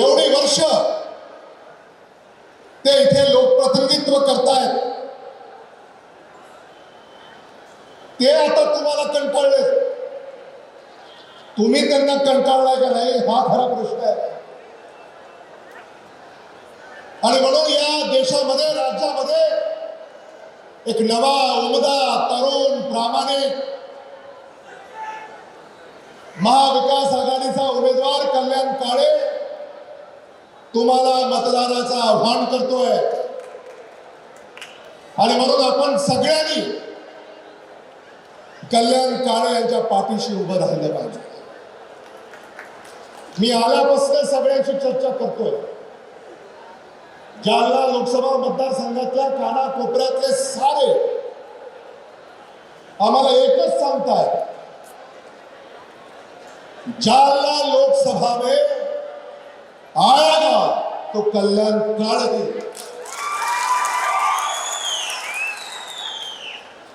एवढी वर्ष ते इथे लोकप्रतिनिधित्व करतायत. ते आता तुम्हाला कंटाळले तुम्ही त्यांना कंटाळलाय का नाही हा खरा प्रश्न आहे. आणि म्हणून या देशामध्ये राज्यामध्ये एक नवा उमदा तरुण प्रामाणिक महाविकास आघाडीचा उमेदवार कल्याण काळे तुम्हाला मतदानाचं आव्हान करतोय. आणि म्हणून आपण सगळ्यांनी कल्याण काळे यांच्या पाठीशी उभं राहिलं पाहिजे. मी आल्यापासून सगळ्यांशी चर्चा करतोय. जालना लोकसभा मतदारसंघातल्या कानाकोपऱ्यातले सारे आम्हाला एकच सांगताय. जालना लोकसभा में तो कल्याण काल